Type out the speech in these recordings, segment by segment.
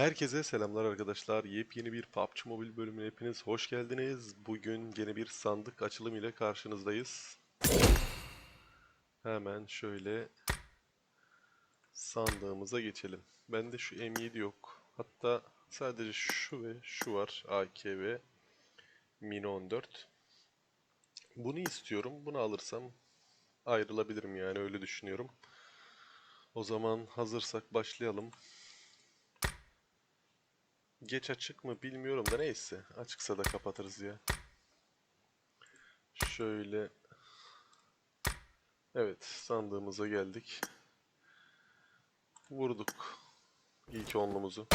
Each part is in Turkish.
Herkese selamlar arkadaşlar. Yepyeni bir PUBG Mobile bölümüne hepiniz hoş geldiniz. Bugün yine bir sandık açılımı ile karşınızdayız. Hemen şöyle sandığımıza geçelim. Bende şu M7 yok. Hatta sadece şu ve şu var. AK ve Mini 14. Bunu istiyorum. Bunu alırsam ayrılabilirim yani öyle düşünüyorum. O zaman hazırsak başlayalım. Geç açık mı bilmiyorum da neyse. Açıksa da kapatırız ya. Şöyle. Evet sandığımıza geldik. Vurduk. İlk onlumuzu.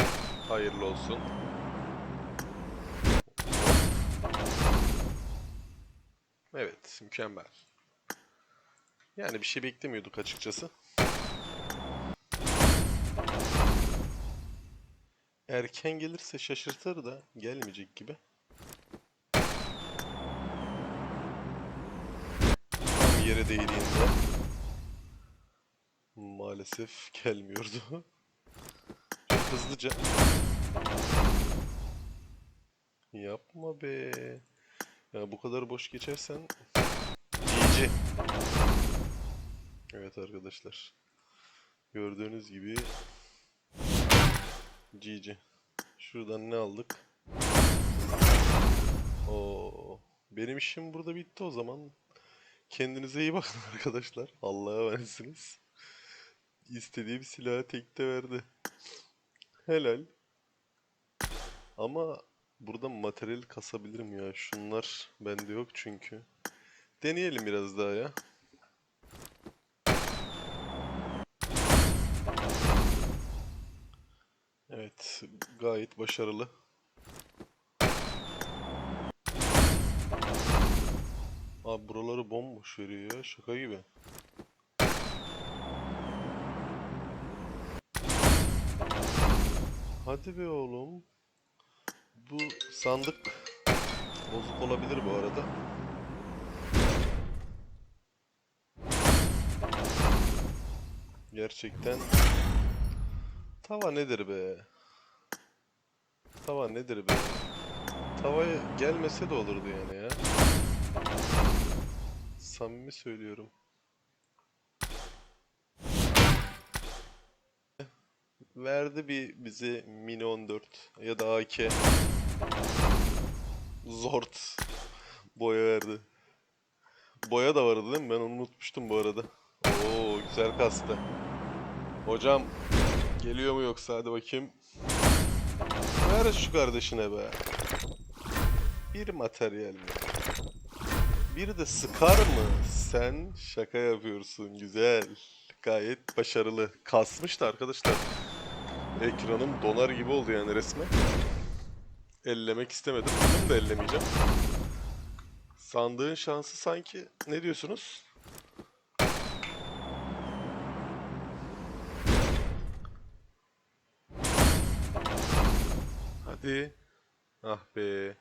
Hayırlı olsun. Evet mükemmel. Yani bir şey beklemiyorduk açıkçası. Erken gelirse şaşırtır da gelmeyecek gibi. Tam yere değdiğinde maalesef gelmiyordu. Hızlıca. Yapma be. Ya bu kadar boş geçersen GG. Evet arkadaşlar. Gördüğünüz gibi GG. Şuradan ne aldık? Oo, benim işim burada bitti o zaman. Kendinize iyi bakın arkadaşlar. Allah'a emanetsiniz. İstediğim silahı tekte verdi. Helal. Ama burada materyal kasabilirim ya. Şunlar bende yok çünkü. Deneyelim biraz daha ya. Evet, gayet başarılı. Abi buraları bomboş veriyor ya, şaka gibi. Hadi be oğlum. Bu sandık bozuk olabilir bu arada. Gerçekten Tava nedir be? Tava nedir be? Tavaya gelmese de olurdu yani ya. Samimi söylüyorum. Verdi bir bize Mini 14 ya da AK. Zort. Boya verdi. Boya da vardı değil mi? Ben onu unutmuştum bu arada. Oo güzel kastı. Hocam Geliyor mu yoksa hadi bakayım. Ver şu kardeşine be. Bir materyal mi? Bir de sıkar mı? Sen şaka yapıyorsun. Güzel. Gayet başarılı. Kasmış da arkadaşlar. Ekranım donar gibi oldu yani resmen. Ellemek istemedim. Bunu da ellemeyeceğim. Sandığın şansı sanki ne diyorsunuz? Hadi. Ah be.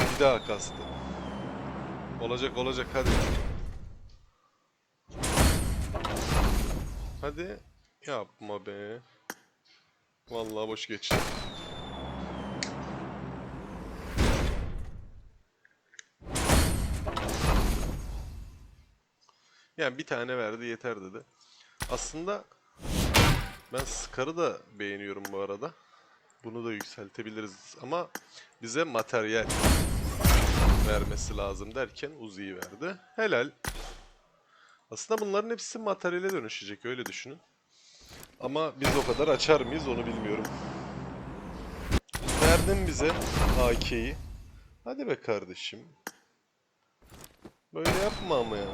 Bir daha kastı. Olacak olacak hadi. Hadi. Yapma be. Vallahi boş geçti. Yani bir tane verdi yeter dedi. Aslında ben Scar'ı da beğeniyorum bu arada. Bunu da yükseltebiliriz ama bize materyal vermesi lazım derken Uzi'yi verdi. Helal. Aslında bunların hepsi materyale dönüşecek öyle düşünün. Ama biz o kadar açar mıyız onu bilmiyorum. Verdin bize AK'yi. Hadi be kardeşim. Böyle yapma ama ya.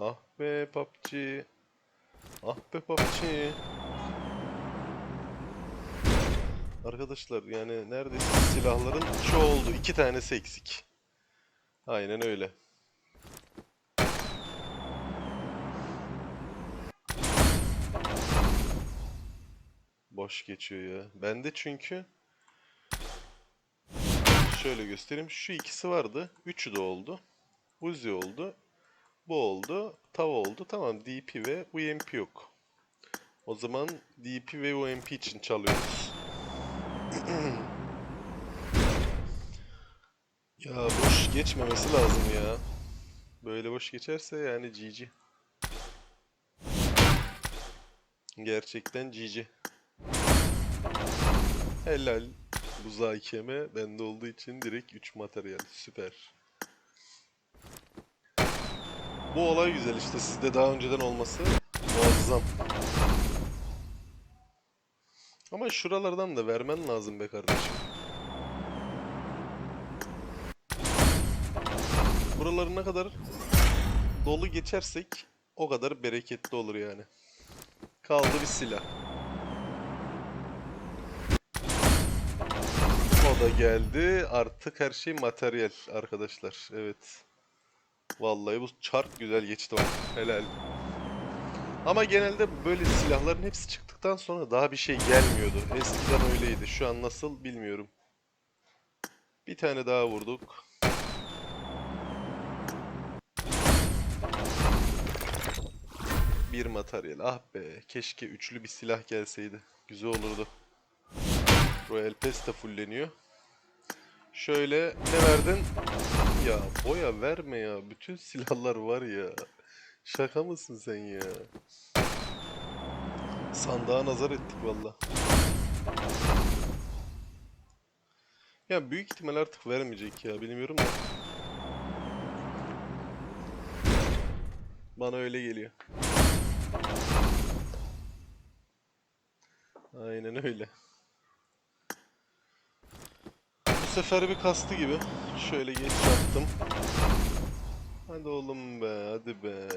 Ah be PUBG. Ah be PUBG. Arkadaşlar yani neredeyse silahların çoğu oldu. İki tanesi eksik. Aynen öyle. Boş geçiyor ya. Bende çünkü şöyle göstereyim. Şu ikisi vardı. Üçü de oldu. Uzi oldu. Bu oldu. Tava oldu. Tamam DP ve UMP yok. O zaman DP ve UMP için çalıyoruz. ya boş geçmemesi lazım ya. Böyle boş geçerse yani GG. Gerçekten GG. Helal. Bu hakeme bende olduğu için direkt 3 materyal. Süper. Bu olay güzel işte sizde daha önceden olması muazzam. Ama şuralardan da vermen lazım be kardeşim. Buraları ne kadar dolu geçersek o kadar bereketli olur yani. Kaldı bir silah. O da geldi. Artık her şey materyal arkadaşlar. Evet. Vallahi bu çark güzel geçti bak. Helal. Ama genelde böyle silahların hepsi çıktıktan sonra daha bir şey gelmiyordu. Eskiden öyleydi. Şu an nasıl bilmiyorum. Bir tane daha vurduk. Bir materyal. Ah be. Keşke üçlü bir silah gelseydi. Güzel olurdu. Royal Pass de fulleniyor. Şöyle ne verdin? Ya boya verme ya. Bütün silahlar var ya. Şaka mısın sen ya? Sandığa nazar ettik valla. Ya büyük ihtimal artık vermeyecek ya. Bilmiyorum da. Bana öyle geliyor. Aynen öyle. Bu sefer bir kastı gibi. Şöyle geç yaptım. Hadi oğlum be, hadi be.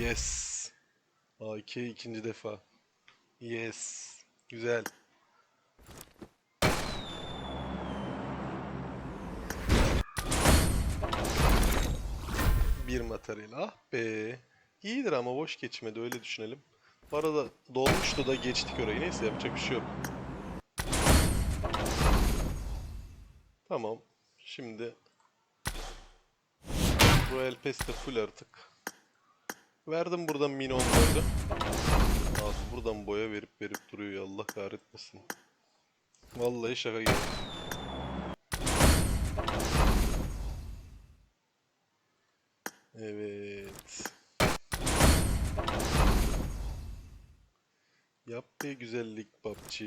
Yes. AK ikinci defa. Yes. Güzel. Bir materyal. Ah be. İyidir ama boş geçmedi öyle düşünelim. Bu arada dolmuştu da geçtik orayı. Neyse yapacak bir şey yok. Tamam. Şimdi Royal Pass de full artık. Verdim buradan mini 14'ü. Abi buradan boya verip verip duruyor ya Allah kahretmesin. Vallahi şaka gibi. Evet. Yap bir güzellik PUBG.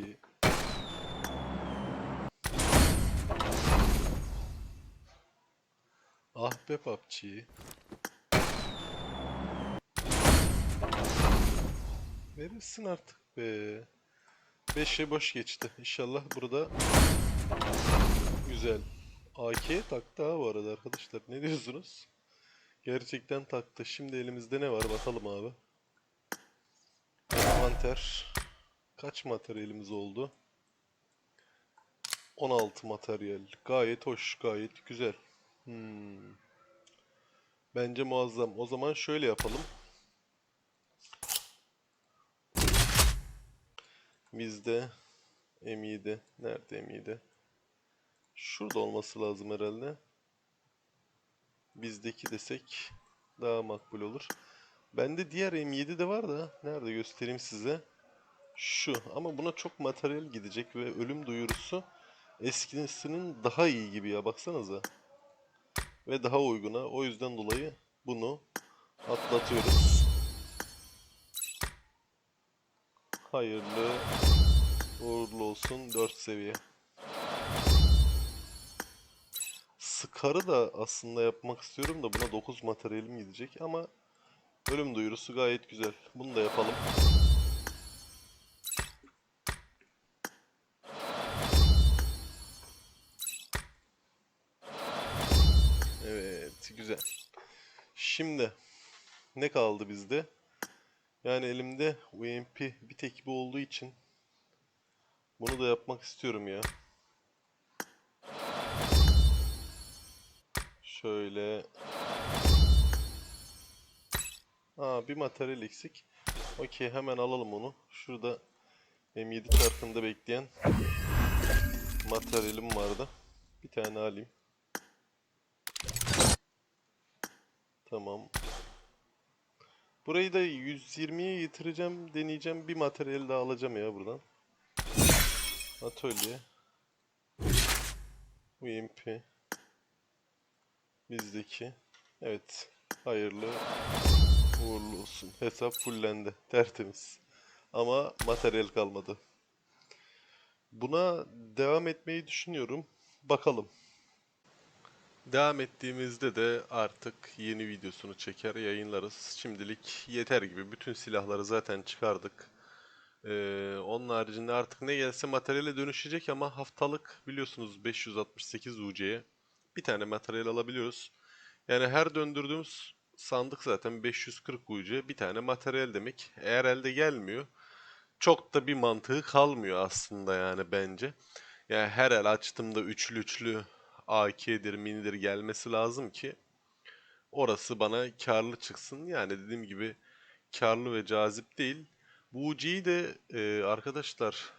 Ah be PUBG. Verirsin artık be. 5 şey boş geçti. İnşallah burada güzel. AK taktı ha bu arada arkadaşlar. Ne diyorsunuz? Gerçekten taktı. Şimdi elimizde ne var bakalım abi. Envanter. Kaç materyalimiz oldu? 16 materyal. Gayet hoş, gayet güzel. Hmm. Bence muazzam. O zaman şöyle yapalım. Bizde M7. Nerede M7? Şurada olması lazım herhalde. Bizdeki desek daha makbul olur. Bende diğer M7 de var da nerede göstereyim size. Şu ama buna çok materyal gidecek ve ölüm duyurusu eskisinin daha iyi gibi ya baksanıza. Ve daha uyguna. O yüzden dolayı bunu atlatıyoruz. Hayırlı uğurlu olsun 4 seviye. Scar'ı da aslında yapmak istiyorum da buna 9 materyalim gidecek ama ölüm duyurusu gayet güzel. Bunu da yapalım. Evet, güzel. Şimdi ne kaldı bizde? Yani elimde UMP bir tek bu olduğu için bunu da yapmak istiyorum ya. Şöyle. Aa bir materyal eksik. Okey hemen alalım onu. Şurada M7 çarkında bekleyen materyalim vardı. Bir tane alayım. Tamam. Burayı da 120'ye getireceğim, deneyeceğim. Bir materyal daha alacağım ya buradan. Atölye. UMP. Bizdeki. Evet. Hayırlı uğurlu olsun. Hesap fullendi. Tertemiz. Ama materyal kalmadı. Buna devam etmeyi düşünüyorum. Bakalım. Devam ettiğimizde de artık yeni videosunu çeker yayınlarız. Şimdilik yeter gibi. Bütün silahları zaten çıkardık. Ee, onun haricinde artık ne gelse materyale dönüşecek ama haftalık biliyorsunuz 568 UC'ye bir tane materyal alabiliyoruz. Yani her döndürdüğümüz sandık zaten 540 UC bir tane materyal demek. Eğer elde gelmiyor çok da bir mantığı kalmıyor aslında yani bence. Yani her el açtığımda üçlü üçlü AK'dir, minidir gelmesi lazım ki orası bana karlı çıksın. Yani dediğim gibi karlı ve cazip değil. Bu UC'yi de e, arkadaşlar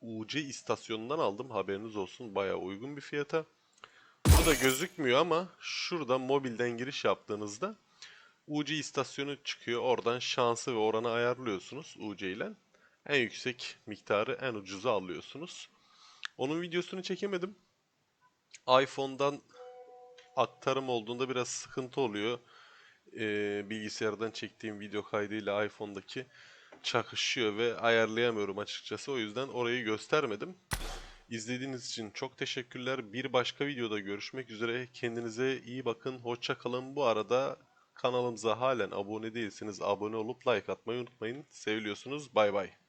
UC istasyonundan aldım. Haberiniz olsun. Bayağı uygun bir fiyata. Burada gözükmüyor ama şurada mobilden giriş yaptığınızda UC istasyonu çıkıyor. Oradan şansı ve oranı ayarlıyorsunuz UC ile. En yüksek miktarı en ucuza alıyorsunuz. Onun videosunu çekemedim. iPhone'dan aktarım olduğunda biraz sıkıntı oluyor. Ee, bilgisayardan çektiğim video kaydıyla iPhone'daki çakışıyor ve ayarlayamıyorum açıkçası. O yüzden orayı göstermedim. İzlediğiniz için çok teşekkürler. Bir başka videoda görüşmek üzere. Kendinize iyi bakın. Hoşça kalın. Bu arada kanalımıza halen abone değilseniz abone olup like atmayı unutmayın. Seviliyorsunuz. Bay bay.